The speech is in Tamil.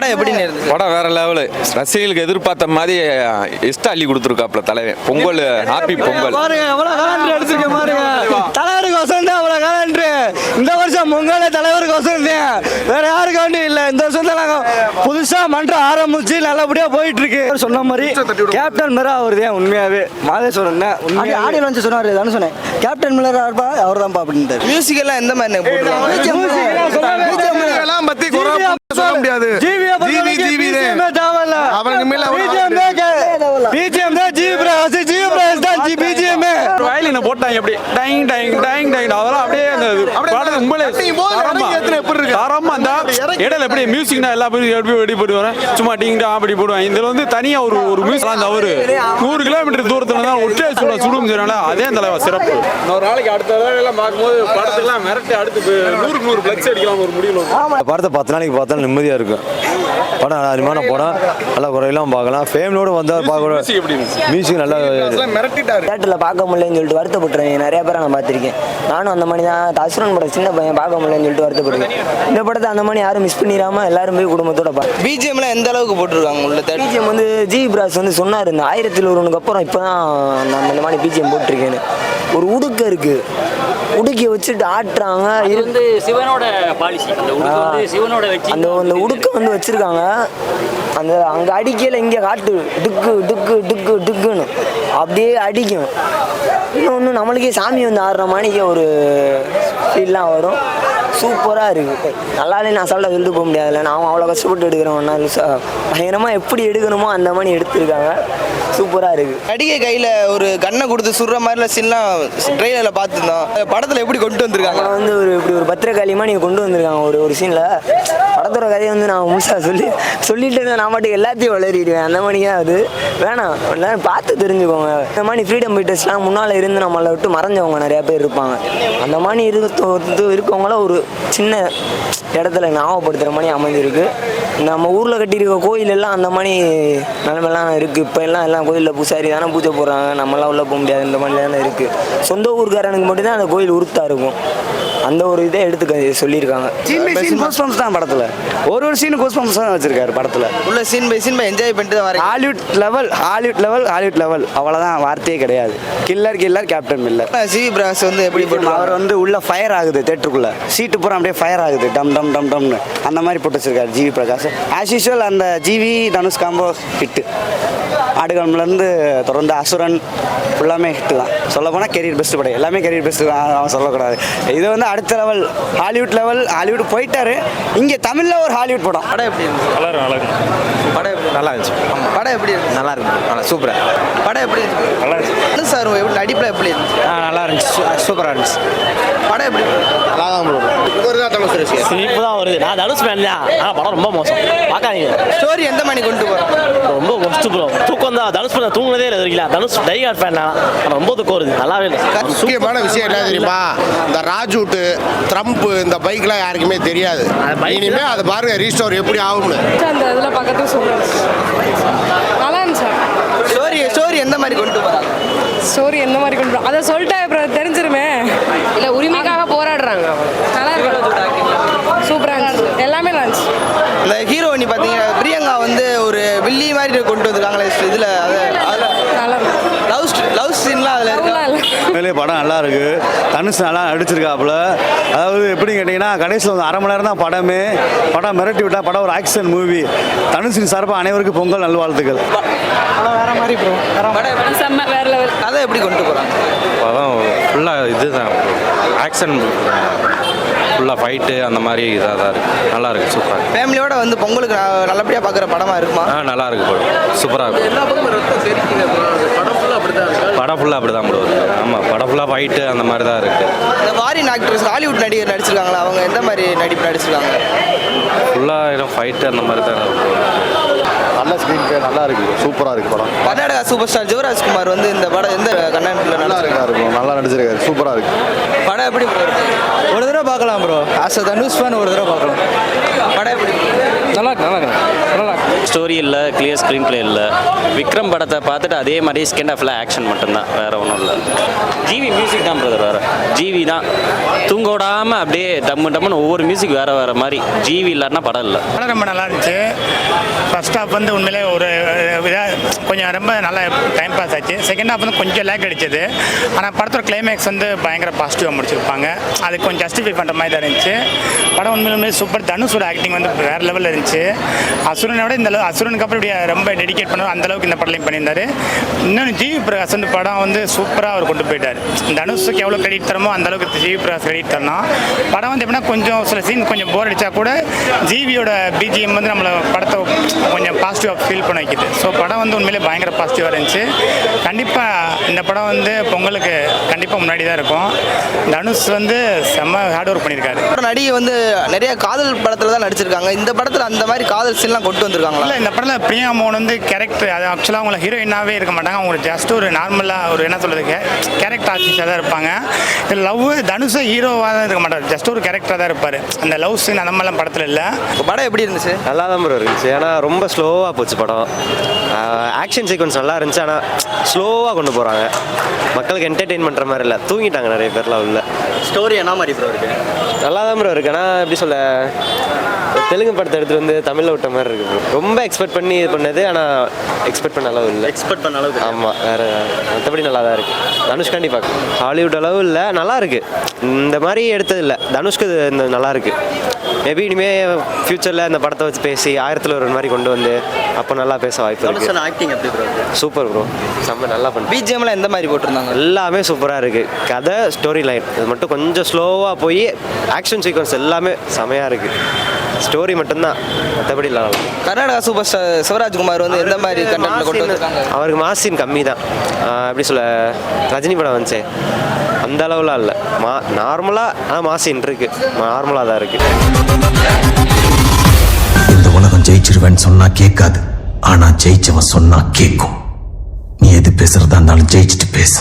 படம் எப்படின்னு இருந்துச்சு? படம் வேற லெவலு ரசிகர்களுக்கு எதிர்பார்த்த மாதிரி இஷ்ட அள்ளி கொடுத்துருக்காப்ல தலைவன். பொங்கல் ஹாப்பி பொங்கல். பாருங்க எவ்வளவு கலண்டர் அடிச்சிருக்க பாருங்க. தலைவருக்கு வசம் தான் அவ்வளவு கலண்டர் இந்த வருஷம் பொங்கல் தலைவருக்கு வசம் தான் வேற யாருக்கு வேண்டி இல்ல. இந்த வருஷம் தான் நாங்க புதுசா மன்றம் ஆரம்பிச்சு நல்லபடியா போயிட்டு இருக்கு சொன்ன மாதிரி கேப்டன் மிரா அவர் தான் உண்மையாவே. மாதேஸ்வரன் தான் உண்மையாவே. ஆடியோ வந்து சொன்னாரு தானே சொன்னேன். கேப்டன் இருப்பா அவர் தான்ப்பா அப்படின்ட்டு மியூசிக் எல்லாம் எந்த மாதிரி போட்டுருக்காங்க எல்லாம் பத்தி குறை சொல்ல முடியாது ஜிவி ஜிவி அவனுக்கு மேல அவ்வளவு பிஜிஎம் தான் ஜி பிரகாஷ் ஜி பிரகாஷ் தான் ஜி பிஜிஎம் வயலின போட்டாங்க எப்படி? டைங் டைங் டைங் டைங் அதெல்லாம் அப்படியே அந்த போது தரமா எப்படி அந்த இடையில எப்படி மியூசிக்னா எல்லா பேரும் எப்படி வெடி சும்மா டிங் அப்படி போடுவேன். இதுல வந்து தனியா ஒரு ஒரு மியூசிக் அந்த அவரு நூறு கிலோமீட்டர் தூரத்துல தான் ஒற்றே சுட சுடும் செய்யறாங்க அதே தலைவர் சிறப்பு. ஒரு நாளைக்கு அடுத்த தடவை எல்லாம் பார்க்கும்போது படத்துக்குலாம் மிரட்டி அடுத்து நூறுக்கு நூறு பிளக்ஸ் அடிக்கலாம் ஒரு முடியல படத்தை பத்து நாளைக்கு பார்த்தாலும் நிம்மதியாக இருக்கும் படம் அருமையான படம். நல்லா குறையெல்லாம் பார்க்கலாம். ஃபேமிலியோடு வந்தால் மியூசிக் எப்படி பார்க்க இருந்துச்சு? மியூசிக் நல்லா மிரட்டிட்டாரு. தேட்டரில் பார்க்க முடியலன்னு சொல்லிட்டு வருத்தப்பட்டுருவேன் நிறைய பேரை நான் பார்த்துருக்கேன் நானும் அந்த மாதிரி தான். அசுரன் படம் சின்ன பையன்? பார்க்க முடியலன்னு சொல்லிட்டு வருத்தப்படுவேன் இந்த படத்தை அந்த மாதிரி யாரும் மிஸ் பண்ணிடாம எல்லாரும் போய் குடும்பத்தோட பார்க்க பிஜிஎம்ல எந்த அளவுக்கு போட்டிருக்காங்க உள்ள பிஜிஎம் வந்து ஜி பிராஸ் வந்து சொன்னார் இந்த ஆயிரத்தில் ஒருவனுக்கு அப்புறம் இப்போ தான் நம்ம இந்த மாதிரி பிஜிஎம் போட்டிருக்கேன்னு. ஒரு உடுக்க இருக்கு. உடுக்கிய வச்சுட்டு ஆட்டுறாங்க. இது இரு- வந்து சிவனோட பாலிசி அந்த உடுக்கு வந்து சிவனோட வச்சு அந்த அந்த உடுக்க வந்து வச்சிருக்காங்க. அந்த அங்கே அடிக்கல இங்கே காட்டு. டுக்கு டுக்கு டுக்கு டுக்குன்னு அப்படியே அடிக்கும். இன்னொன்று நம்மளுக்கே சாமி வந்து ஆடுற மாதிரிக்கே ஒரு ஃபீல்லாம் வரும். சூப்பராக இருக்குது நல்லாலே நான் சொல்ல சொல்லிட்டு போக முடியாதுல்ல. நான் அவ்வளோ கஷ்டப்பட்டு எடுக்கிறோம்னா பயங்கரமாக எப்படி எடுக்கணுமோ அந்த மாதிரி எடுத்திருக்காங்க. சூப்பராக இருக்குது நடிகை கையில ஒரு கண்ணை கொடுத்து சுடுற மாதிரிலாம் சீன்லாம் ட்ரெயிலர்ல பார்த்துருந்தோம். படத்துல எப்படி கொண்டு வந்திருக்காங்க? வந்து ஒரு இப்படி ஒரு பத்திரக்காளியமாக நீங்கள் கொண்டு வந்திருக்காங்க ஒரு ஒரு சீனில் படத்தோட கதையை வந்து நான் முழுசாக சொல்லி சொல்லிட்டு இருந்தேன் நான் பாட்டுக்கு எல்லாத்தையும் வளரிடுவேன். அந்த மாதிரியா அது. வேணாம். எல்லாரும் பார்த்து தெரிஞ்சுக்கோங்க. இந்த மாதிரி ஃப்ரீடம் ஃபைட்டர்ஸ்லாம் முன்னால் இருந்து நம்மளை விட்டு மறைஞ்சவங்க நிறையா பேர் இருப்பாங்க. அந்த மாதிரி இருக்க இருக்கவங்கள ஒரு சின்ன இடத்துல ஞாபகப்படுத்துகிற மாதிரி அமைஞ்சிருக்கு. நம்ம ஊரில் கட்டியிருக்க கோயிலெல்லாம் அந்த மாதிரி நிலமெல்லாம் இருக்குது இப்போ எல்லாம் எல்லாம் கோயிலில் பூசாரி தானே பூஜை போடுறாங்க. நம்மளாம் உள்ளே போக முடியாது. இந்த மாதிரிலாம் இருக்குது சொந்த ஊருக்காரனுக்கு மட்டும்தான் அந்த கோயில் உருத்தாக இருக்கும். அந்த ஒரு இதை எடுத்து சொல்லியிருக்காங்க. கோஸ்பம்ஸ் தான் படத்தில். ஒரு ஒரு சீன் கோஸ்பம்ஸ் தான் வச்சிருக்காரு படத்தில். உள்ள சீன் பை சீன் என்ஜாய் பண்ணிட்டு தான் வரேன் Hollywood level Hollywood level Hollywood level அவ்வளோதான் வார்த்தையே கிடையாது. Killer killer Captain Miller G V Prakash வந்து எப்படி அவர் வந்து உள்ள ஃபயர் ஆகுது தேட்டருக்குள்ள சீட்டு பூரா அப்படியே ஃபயர் ஆகுது. டம் டம் டம் டம்னு. அந்த மாதிரி போட்டு வச்சிருக்காரு ஜிவி பிரகாஷ். ஆஸ் யூஷுவல் அந்த ஜிவி தனுஷ் காம்போ ஹிட்டு ஆடுகளம்லேருந்து தொடர்ந்து அசுரன் ஃபுல்லாமே ஹிட்டு தான். சொல்ல போனால் கெரியர் பெஸ்ட் படம். எல்லாமே கெரியர் பெஸ்ட் தான். அவன் சொல்லக்கூடாது. இது வந்து அடுத்த லெவல் ஹாலிவுட் லெவல் ஹாலிவுட் போயிட்டாரு. இங்கே தமிழில் ஒரு ஹாலிவுட் படம். படம் எப்படி இருந்துச்சு? நல்லா இருக்கு நல்லா இருக்கு. படம் எப்படி நல்லா இருந்துச்சு. ஆமா, படம் எப்படி இருந்துச்சு? நல்லா இருக்கு நல்லா சூப்பராக படம் எப்படி இருந்துச்சு? நல்லா இருந்துச்சு. சார் எப்படி நடிப்புல எப்படி இருந்துச்சு? நல்லா இருந்துச்சு. சூப்பராக இருந்துச்சு. படம் எப்படி சிரிப்பு தான் வருது. நான் தனுஷ் ஃபேன் தான் ஆனால் படம் ரொம்ப மோசம். பார்க்காதீங்க. ஸ்டோரி எந்த மாதிரி கொண்டு போறோம்? ரொம்ப மொஸ்ட் ப்ரோ தூக்கம் தான். தனுஷ் ஃபேன் தூங்குனதே இல்லை இருக்கல தனுஷ் டைகார்ட் ஃபேன் நான். ரொம்ப தூக்கம் வருது. நல்லாவே இல்லை. முக்கியமான விஷயம் என்ன தெரியுமா? இந்த ராஜூட்டு ட்ரம்ப் இந்த பைக்லாம் யாருக்குமே தெரியாது. இனிமே அதை பாருங்க ரீஸ்டோர் எப்படி ஆகும்னு. அந்த இதில் பக்கத்து நல்லா இருந்துச்சு? ஸ்டோரி ஸ்டோரி எந்த மாதிரி கொண்டு போறாங்க? ஸ்டோரி எந்த மாதிரி கொண்டு அதை சொல்லிட்டா அப்புறம் தெரிஞ்சிருமே இல்லை உரிமைக்காக போராடுறாங்க நல்லா இருக்கு சூப்பராக இருந்துச்சு எல்லாமே நல்லா இருந்துச்சு இந்த ஹீரோயினி பார்த்தீங்கன்னா பிரியங்கா வந்து ஒரு மாதிரி கொண்டு வந்திருக்காங்களே இதுல லவ் லவ் சீன்லாம் அதுல உண்மையிலே படம் நல்லா இருக்கு. தனுஷ் நல்லா நடிச்சிருக்காப்புல. அதாவது எப்படி கேட்டிங்கன்னா கடைசியில் வந்து அரை மணி நேரம் தான் படமே. படம் மிரட்டி விட்டா படம் ஒரு ஆக்ஷன் மூவி தனுஷின் சார்பாக அனைவருக்கும் பொங்கல் நல்வாழ்த்துக்கள். படம் செம்ம வேற லெவல் கதை எப்படி கொண்டு போறாங்க? படம் ஃபுல்லாக இதுதான் ஆக்ஷன் ஃபுல்லாக ஃபைட்டு அந்த மாதிரி இதாக தான் இருக்குது நல்லா இருக்கு சூப்பராக ஃபேமிலியோட வந்து பொங்கலுக்கு ந- நல்லபடியா பார்க்குற படமா இருக்குமா? ஆ நல்லா இருக்கு படம் சூப்பராக இருக்கு. படம் ஃபுல்லாக அப்படி தான் ப்ரோ ஆமாம் படம் ஃபுல்லாக ஃபைட்டு அந்த மாதிரி தான் இருக்குது இந்த ஃபாரின் ஆக்டர்ஸ் ஹாலிவுட் நடிகர் நடிச்சிருக்காங்களா? அவங்க எந்த மாதிரி நடிப்பு நடிச்சிருக்காங்க? ஃபுல்லாக ஃபைட்டு அந்த மாதிரி தான் இருக்கு. நல்ல ஸ்க்ரீன் பிளே நல்லா இருக்கு சூப்பராக இருக்கு படம். கர்நாடகா சூப்பர் ஸ்டார் ஜிவராஜ்குமார் வந்து இந்த படம் எந்த கண்ணாடியில் நல்லா நல்லா இருக்கும் நல்லா நடிச்சிருக்காரு. சூப்பராக இருக்கு. படம் எப்படி ஒரு தடவை பார்க்கலாம் ப்ரோ ஆஸ் தனுஷ் ஃபேன் ஒரு தடவை பார்க்கலாம். படம் எப்படி? நல்லா இருக்கு நல்லா இருக்கு நல்லா இருக்கு. ஸ்டோரி இல்லை கிளியர் ஸ்க்ரீன் பிளே இல்லை. விக்ரம் படத்தை பார்த்துட்டு அதே மாதிரி செகண்ட் ஹாஃபில் ஆக்ஷன் மட்டும்தான் வேற ஒன்றும் இல்லை. ஜிவி மியூசிக் தான் பிரதர் வேற. ஜிவி தான். தூங்க விடாமல் அப்படியே டம்மு டம்முன்னு ஒவ்வொரு மியூசிக் வேற வேற மாதிரி. ஜிவி இல்லைன்னா படம் இல்லை. படம் ரொம்ப நல்லா இருந்துச்சு. ஃபர்ஸ்ட் ஹாஃப் வந்து உண்மையிலே ஒரு இதாக கொஞ்சம் ரொம்ப நல்லா டைம் பாஸ் ஆச்சு. செகண்ட் ஹாஃப் வந்து கொஞ்சம் லேக் அடிச்சது. ஆனால் படத்தோட கிளைமேக்ஸ் வந்து பயங்கர பாசிட்டிவாக முடிச்சிருப்பாங்க. அது கொஞ்சம் ஜஸ்டிஃபை பண்ணுற மாதிரி தான் இருந்துச்சு. படம் உண்மையிலுமே சூப்பர் தனுஷோட ஆக்டிங் வந்து வேறு லெவலில் இருந்துச்சு. அசுரனோட இந்த அதாவது அசுரனுக்கு அப்புறம் இப்படி ரொம்ப டெடிகேட் பண்ணார் அந்த அளவுக்கு இந்த படலையும் பண்ணியிருந்தாரு. இன்னொன்று ஜிவி பிரகாஷ் வந்து படம் வந்து சூப்பராக அவர் கொண்டு போயிட்டார். தனுஷுக்கு எவ்வளோ கிரெடிட் தரமோ அந்த அளவுக்கு ஜிவி பிரகாஷ் கிரெடிட் தரலாம். படம் வந்து எப்படின்னா கொஞ்சம் சில சீன் கொஞ்சம் போர் அடித்தா கூட ஜிவியோட பிஜிஎம் வந்து நம்மளை படத்தை கொஞ்சம் பாசிட்டிவாக ஃபீல் பண்ண வைக்கிது. ஸோ படம் வந்து உண்மையிலே பயங்கர பாசிட்டிவாக இருந்துச்சு. கண்டிப்பாக இந்த படம் வந்து பொங்கலுக்கு கண்டிப்பாக முன்னாடி தான் இருக்கும். தனுஷ் வந்து செம்ம ஹார்ட் ஒர்க் பண்ணியிருக்காரு. அப்புறம் நடிகை வந்து நிறைய காதல் படத்தில் தான் நடிச்சிருக்காங்க. இந்த படத்தில் அந்த மாதிரி காதல் சீன்லாம் கொண்டு வந்திருக்காங்களா? இல்லை இந்த படத்தில் பிரியா மோகன் வந்து கேரக்டர் அது ஆக்சுவலாக அவங்கள ஹீரோயினாகவே இருக்க மாட்டாங்க. அவங்க ஜஸ்ட் ஒரு நார்மலாக ஒரு என்ன சொல்கிறது கேரக்டர் ஆர்டிஸ்டாக தான் இருப்பாங்க. லவ் தனுஷை ஹீரோவாக தான் இருக்க மாட்டார். ஜஸ்ட் ஒரு கேரக்டராக தான் இருப்பார். அந்த லவ் சீன் அந்த மாதிரிலாம் படத்தில் இல்லை. படம் எப்படி இருந்துச்சு? நல்லா தான் ப்ரோ இருந்துச்சு. ஏன்னா ரொம்ப ஸ்லோவாக போச்சு படம். ஆக்ஷன் சீக்வன்ஸ் நல்லா இருந்துச்சு. ஆனால் ஸ்லோவாக கொண்டு போகிறாங்க மக்களுக்கு என்டர்டெயின் பண்ணுற மாதிரி இல்லை. தூங்கிட்டாங்க நிறைய பேர்லாம் உள்ள. ஸ்டோரி என்ன மாதிரி ப்ரோ இருக்கு? நல்லா தான் ப்ரோ இருக்கு. ஆனால் எப்படி சொல்ல தெலுங்கு படத்தை எடுத்துட்டு வந்து தமிழில் விட்ட மாதிரி இருக்கு. ரொம்ப எக்ஸ்பெக்ட் பண்ணி இது பண்ணது ஆனால் எக்ஸ்பெக்ட் பண்ண அளவு இல்லை எக்ஸ்பெக்ட் பண்ண அளவுக்கு ஆமாம் வேற மற்றபடி நல்லா தான் இருக்கு. தனுஷ்காண்டி பார்க்க ஹாலிவுட் அளவு இல்லை நல்லா இருக்கு. இந்த மாதிரி எடுத்தது இல்லை. தனுஷ்க்கு இந்த நல்லா இருக்கு. மேபி இனிமேல் ஃப்யூச்சரில் இந்த படத்தை வச்சு பேசி ஆயிரத்தில் ஒரு மாதிரி கொண்டு வந்து அப்போ நல்லா பேச வாய்ப்பு இருக்கு. ஆக்டிங் எப்படி ப்ரோ சூப்பர் ப்ரோ செம்ம நல்லா பண்ணி பிஜிஎம்ல எந்த மாதிரி போட்டிருந்தாங்க? எல்லாமே சூப்பராக இருக்குது கதை ஸ்டோரி லைன் இது மட்டும் கொஞ்சம் ஸ்லோவாக போய் ஆக்ஷன் சீக்வன்ஸ் எல்லாமே செமையாக இருக்குது ஸ்டோரி மட்டும்தான். மற்றபடி இல்லை கர்நாடகா சூப்பர் ஸ்டார் சிவராஜ்குமார் வந்து எந்த மாதிரி கண்டென்ட்ல கொண்டு அவருக்கு மாசின் கம்மி தான் எப்படி சொல்ல ரஜினி படம் வந்துச்சே. அந்த அளவுலாம் இல்லை. மா நார்மலாக ஆனால் மாசின் இருக்கு நார்மலாக தான் இருக்கு. இந்த உலகம் ஜெயிச்சிருவேன்னு சொன்னா கேட்காது. ஆனா ஜெயிச்சவன் சொன்னா கேட்கும். நீ எது பேசுறதா இருந்தாலும் ஜெயிச்சுட்டு பேசு.